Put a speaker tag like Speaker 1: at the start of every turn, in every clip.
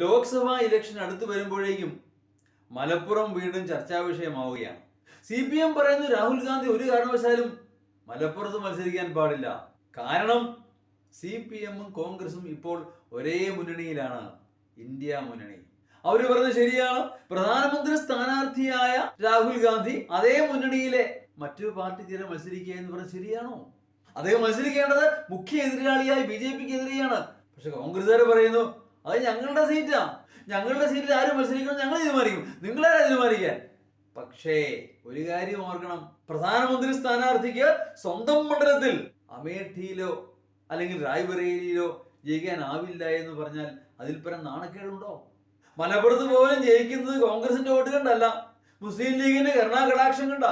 Speaker 1: Lok Sabha election അടുത്ത് വരുമ്പോഴേക്കും മലപ്പുറം വീണ്ടും ചർച്ചാ വിഷയമാവുകയാണ്. സി പി എം പറയുന്നു രാഹുൽ ഗാന്ധി ഒരു കാരണവശാലും മലപ്പുറത്ത് മത്സരിക്കാൻ പാടില്ല. കാരണം സി പി എമ്മും കോൺഗ്രസും ഇപ്പോൾ ഒരേ മുന്നണിയിലാണ്. ഇന്ത്യ മുന്നണി. അവർ പറഞ്ഞത് ശരിയാണ്. പ്രധാനമന്ത്രി സ്ഥാനാർത്ഥിയായ രാഹുൽ ഗാന്ധി അതേ മുന്നണിയിലെ മറ്റു പാർട്ടി തീരെ മത്സരിക്കുക എന്ന് പറഞ്ഞത് ശരിയാണോ? അദ്ദേഹം മത്സരിക്കേണ്ടത് മുഖ്യ എതിരാളിയായി ബി ജെ പിക്ക് എതിരെയാണ് പക്ഷെ കോൺഗ്രസ്സുകാർ പറയുന്നു അത് ഞങ്ങളുടെ സീറ്റാ. ഞങ്ങളുടെ സീറ്റിൽ ആരും മത്സരിക്കണം ഞങ്ങൾ തീരുമാനിക്കും. നിങ്ങളാരാ തീരുമാനിക്കാൻ? പക്ഷേ ഒരു കാര്യം ഓർക്കണം. പ്രധാനമന്ത്രി സ്ഥാനാർത്ഥിക്ക് സ്വന്തം മണ്ഡലത്തിൽ അമേഠിയിലോ അല്ലെങ്കിൽ റായ്ബറേലിയിലോ ജയിക്കാനാവില്ല എന്ന് പറഞ്ഞാൽ അതിൽ പരം നാണക്കേടുണ്ടോ? മലപ്പുറത്ത് പോലും ജയിക്കുന്നത് കോൺഗ്രസിന്റെ വോട്ട് കണ്ടല്ല. മുസ്ലിം ലീഗിന്റെ കരുണാകടാക്ഷം കണ്ട.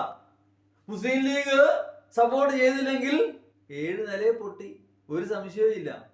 Speaker 1: മുസ്ലിം ലീഗ് സപ്പോർട്ട് ചെയ്തില്ലെങ്കിൽ ഏഴ് നിലയെ പൊട്ടി. ഒരു സംശയവും ഇല്ല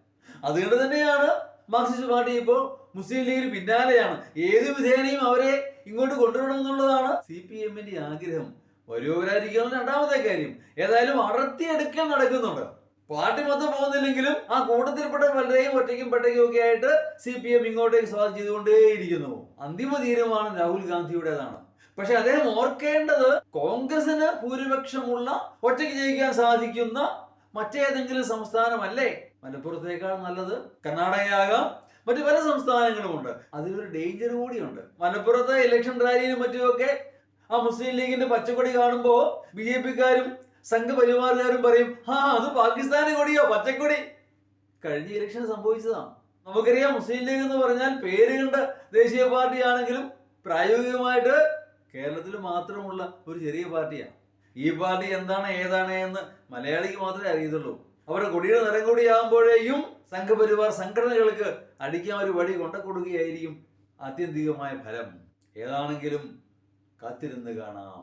Speaker 1: അതുകൊണ്ട് തന്നെയാണ് മാർക്സിസ്റ്റ് പാർട്ടി ഇപ്പോൾ മുസ്ലിം ലീഗിന് പിന്നാലെയാണ്. ഏത് വിധേനയും അവരെ ഇങ്ങോട്ട് കൊണ്ടുവരണം എന്നുള്ളതാണ് സി പി എമ്മിന്റെ ആഗ്രഹം. വരുവരായിരിക്കും രണ്ടാമത്തെ കാര്യം. ഏതായാലും അടർത്തിയെടുക്കൽ നടക്കുന്നുണ്ട്. പാർട്ടി മൊത്തം പോകുന്നില്ലെങ്കിലും ആ കൂട്ടത്തിൽപ്പെട്ട പലരെയും ഒറ്റയ്ക്കും പെട്ടയ്ക്കും ഒക്കെ ആയിട്ട് സി പി എം ഇങ്ങോട്ടേക്ക് സ്വാഗതം ചെയ്തുകൊണ്ടേയിരിക്കുന്നു. അന്തിമ തീരുമാനം രാഹുൽ ഗാന്ധിയുടേതാണ്. പക്ഷെ അദ്ദേഹം ഓർക്കേണ്ടത് കോൺഗ്രസിന് ഭൂരിപക്ഷമുള്ള ഒറ്റയ്ക്ക് ജയിക്കാൻ സാധിക്കുന്ന മറ്റേതെങ്കിലും സംസ്ഥാനമല്ലേ? മലപ്പുറത്തേക്കാൾ നല്ലത് കർണാടകയാകാം. മറ്റു പല സംസ്ഥാനങ്ങളുമുണ്ട്. അതിലൊരു ഡേഞ്ചർ കൂടിയുണ്ട്. മലപ്പുറത്തെ ഇലക്ഷൻ റാലിയിലും മറ്റുമൊക്കെ ആ മുസ്ലിം ലീഗിന്റെ പച്ചക്കൊടി കാണുമ്പോൾ ബി ജെ പിക്കാരും സംഘപരിവാറുകാരും പറയും ആ അത് പാകിസ്ഥാനി കൊടിയോ? പച്ചക്കൊടി? കഴിഞ്ഞ ഇലക്ഷൻ സംഭവിച്ചതാണ് നമുക്കറിയാം മുസ്ലിം ലീഗ് എന്ന് പറഞ്ഞാൽ പേര് കണ്ട ദേശീയ പാർട്ടിയാണെങ്കിലും പ്രായോഗികമായിട്ട് കേരളത്തിൽ മാത്രമുള്ള ഒരു ചെറിയ പാർട്ടിയാണ് ഈ പാർട്ടി എന്താണ് ഏതാണ് എന്ന് മലയാളിക്ക് മാത്രമേ അറിയത്തുള്ളൂ. അവരുടെ കൊടിയുടെ നിറം കൂടിയാകുമ്പോഴേയും സംഘപരിവാർ സംഘടനകൾക്ക് അടിക്കാൻ ഒരു വടി കൊണ്ട കൊടുക്കുകയായിരിക്കും ആത്യന്തികമായ ഫലം. ഏതാണെങ്കിലും കാത്തിരുന്ന് കാണാം.